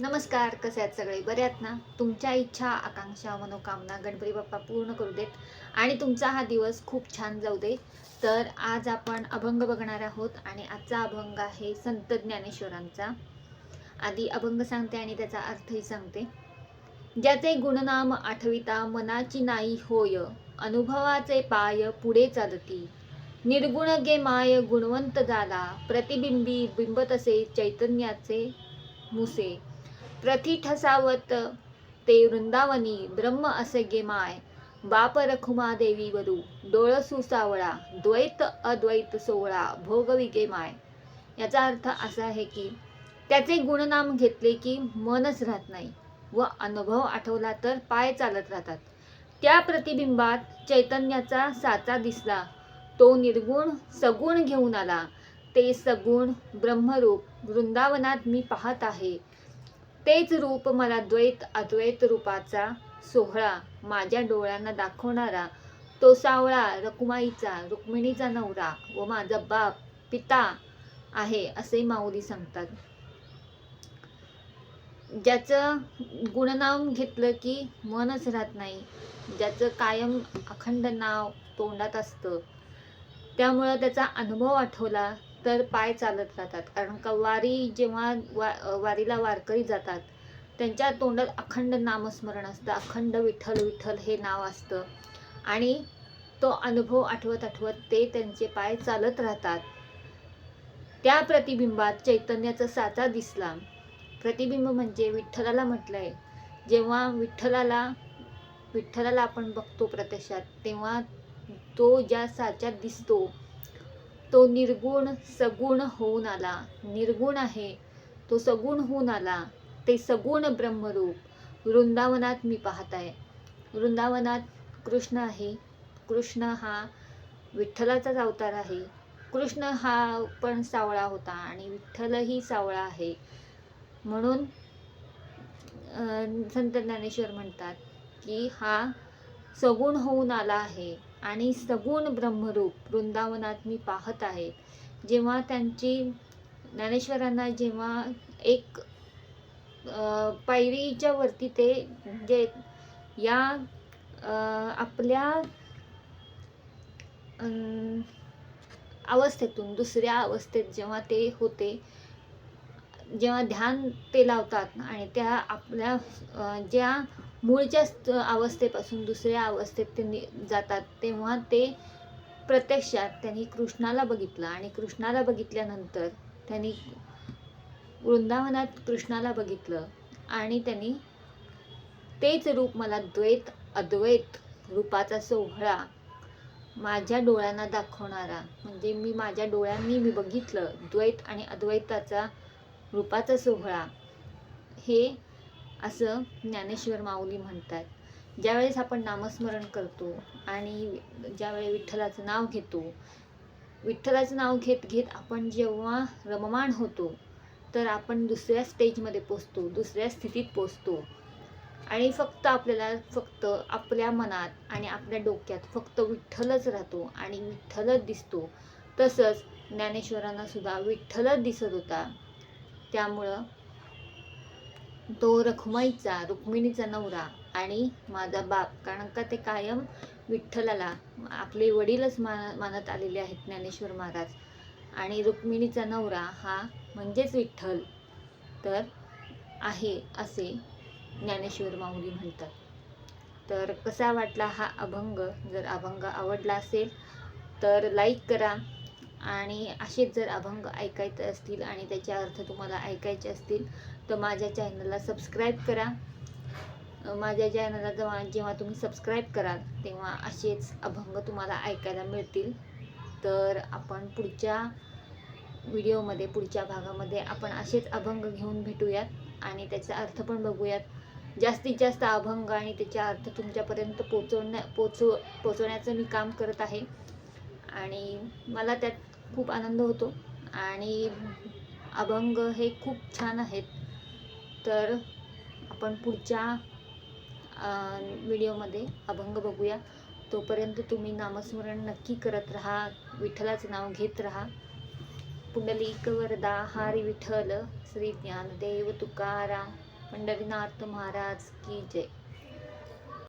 नमस्कार कसे आहेत सगळे? बरे आहेत ना? तुमच्या इच्छा आकांक्षा मनोकामना गणपती बाप्पा पूर्ण करू देत. आणि तुमचा हा दिवस खूप छान जाऊ दे. तर आज आपण अभंग बघणार आहोत आणि आजचा अभंग आहे संत ज्ञानेश्वरांचा. आधी अभंग सांगते आणि त्याचा अर्थही सांगते. ज्याचे गुणनाम आठविता मनाची नाही होय अनुभवाचे पाय पुढे चालती. निर्गुण गे माय गुणवंत झाला प्रतिबिंबी बिंबतसे चैतन्याचे मुसे. प्रथि ठसावत ते वृंदावनी ब्रह्म असे गे माय. बाप रखुमा देवी वरू डोळ सुसावळा द्वैत अद्वैत सोहळा भोगवी गे माय. याचा अर्थ असा आहे की त्याचे गुणनाम घेतले की मनच राहत नाही व अनुभव आठवला तर पाय चालत राहतात. त्या प्रतिबिंबात चैतन्याचा साचा दिसला. तो निर्गुण सगुण घेऊन आला. ते सगुण ब्रह्मरूप वृंदावनात मी पाहत आहे. तेच रूप मला द्वैत अद्वैत रूपाचा सोहळा माझ्या डोळ्यांना दाखवणारा तो सावळा रकुमाईचा रुक्मिणीचा नवरा व माझा बाप पिता आहे असे माऊली सांगतात. ज्याचं गुणनाम घेतलं की मनच राहत नाही ज्याचं कायम अखंड नाव तोंडात असतं त्यामुळं त्याचा अनुभव आठवला तर पाय चालत राहतात. कारण का वारी जेव्हा वा वारीला वारकरी जातात त्यांच्या तोंडात अखंड नामस्मरण असतं. अखंड विठ्ठल विठ्ठल हे नाव असतं. आणि तो अनुभव आठवत आठवत ते त्यांचे पाय चालत राहतात. त्या प्रतिबिंबात चैतन्याचा साचा दिसला. प्रतिबिंब म्हणजे विठ्ठलाला म्हटलंय. जेव्हा विठ्ठलाला विठ्ठलाला आपण बघतो प्रत्यक्षात तेव्हा तो ज्या साच्यात दिसतो तो निर्गुण सगुण होऊन आला. निर्गुण आहे. तो सगुण होऊन आला. ते सगुण ब्रह्मरूप. वृंदावनात मी पाहत आहे वृंदावनात कृष्ण आहे. कृष्ण हा विठ्ठलाचाच अवतार आहे. कृष्ण हा पण सावळा होता आणि विठ्ठलही सावळा आहे. म्हणून संत ज्ञानेश्वर म्हणतात की हा सगुण होऊन आला आहे. आणि सगुण ब्रह्मरूप वृंदावनात मी पाहत आहे. जेव्हा त्यांची ज्ञानेश्वरांना जेव्हा एक पायरीच्या वरती ते जे या आपल्या अवस्थेतून दुसऱ्या अवस्थेत जेव्हा ते होते जेव्हा ध्यान ते लावतात आणि त्या आपल्या ज्या मूळच्या अवस्थेपासून दुसऱ्या अवस्थेत ते नि- जातात तेव्हा ते प्रत्यक्षात त्यांनी कृष्णाला बघितलं आणि कृष्णाला बघितल्यानंतर त्यांनी वृंदावनात कृष्णाला बघितलं आणि त्यांनी तेच रूप मला द्वैत अद्वैत रूपाचा सोहळा माझ्या डोळ्यांना दाखवणारा म्हणजे मी माझ्या डोळ्यांनी मी बघितलं द्वैत आणि अद्वैताचा रूपाचा सोहळा. हे असं ज्ञानेश्वर माऊली म्हणतात. ज्यावेळेस आपण नामस्मरण करतो आणि ज्यावेळी विठ्ठलाचं नाव घेतो विठ्ठलाचं नाव घेत घेत आपण जेव्हा रममाण होतो तर आपण दुसऱ्या स्टेजमध्ये पोचतो दुसऱ्या स्थितीत पोचतो. आणि फक्त आपल्याला फक्त आपल्या मनात आणि आपल्या डोक्यात फक्त विठ्ठलच राहतो आणि विठ्ठलच दिसतो. तसंच ज्ञानेश्वरांना सुद्धा विठ्ठलच दिसत होता. त्यामुळं तो रखुमाईचा रुक्मिणीचा नवरा आणि माझा बाप कारण का ते कायम विठ्ठलाला आपले वडीलच मान मानत आलेले आहेत ज्ञानेश्वर महाराज. आणि रुक्मिणीचा नवरा हा म्हणजेच विठ्ठल तर आहे असे ज्ञानेश्वर माऊली म्हणतात. तर कसा वाटला हा अभंग? जर अभंग आवडला असेल तर लाईक करा. आणि असेच जर अभंग ऐकायचे असतील आणि त्याचे अर्थ तुम्हाला ऐकायचे असतील तर माझ्या चॅनलला सबस्क्राईब करा. माझ्या चॅनलला जेव्हा जेव्हा तुम्ही सबस्क्राईब कराल तेव्हा असेच अभंग तुम्हाला ऐकायला मिळतील. तर आपण पुढच्या व्हिडिओमध्ये पुढच्या भागामध्ये आपण असेच अभंग घेऊन भेटूयात आणि त्याचा अर्थ पण बघूयात. जास्तीत जास्त अभंग आणि त्याचा अर्थ तुमच्यापर्यंत पोचवण्या पोचव पोचवण्याचं मी काम करत आहे. आणि मला त्यात खूप आनंद होतो. आणि अभंग हे खूप छान आहेत. तर आपण पुढच्या व्हिडिओमध्ये अभंग बघूया. तोपर्यंत तुम्ही नामस्मरण नक्की करत राहा. विठ्ठलाचं नाव घेत राहा. पुंडलिक वरदा हारी विठ्ठल श्री ज्ञानदेव तुकाराम पंढरीनाथ महाराज की जय.